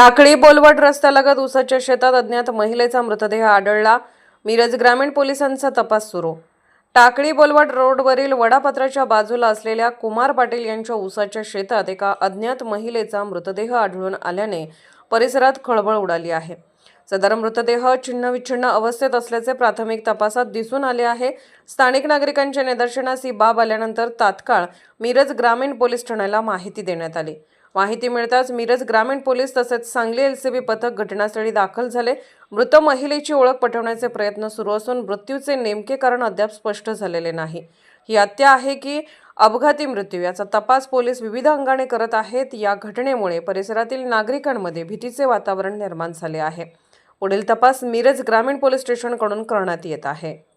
टाकळी बोलवट रस्त्यालगत उसाच्या शेतात अज्ञात महिलेचा मृतदेह आढळला. मिरज ग्रामीण पोलिसांचा तपास सुरू. टाकळी बोलवट रोडवरील वडापत्राच्या बाजूला असलेल्या कुमार पाटील यांच्या उसाच्या शेतात एका अज्ञात महिलेचा मृतदेह आढळून आल्याने परिसरात खळबळ उडाली आहे. सदर मृतदेह छिन्नविच्छिन्न अवस्थेत असल्याचे प्राथमिक तपासात दिसून आले आहे. स्थानिक नागरिकांच्या निदर्शनास ही बाब आल्यानंतर तात्काळ मिरज ग्रामीण पोलीस ठाण्याला माहिती देण्यात आली. माहिती मिळताच मिरज ग्रामीण पोलीस तसेच सांगली एलसीबी पथक घटनास्थळी दाखल झाले. मृत महिलेची ओळख पटवण्याचे प्रयत्न सुरू असून मृत्यूचे नेमके कारण अद्याप स्पष्ट झालेले नाही. ही हत्या आहे की अपघाती मृत्यू. याचा तपास पोलीस विविध अंगाने करत आहेत. या घटनेमुळे परिसरातील नागरिकांमध्ये भीतीचे वातावरण निर्माण झाले आहे. पुढील तपास मिरज ग्रामीण पोलीस स्टेशनकडून करण्यात येत आहे.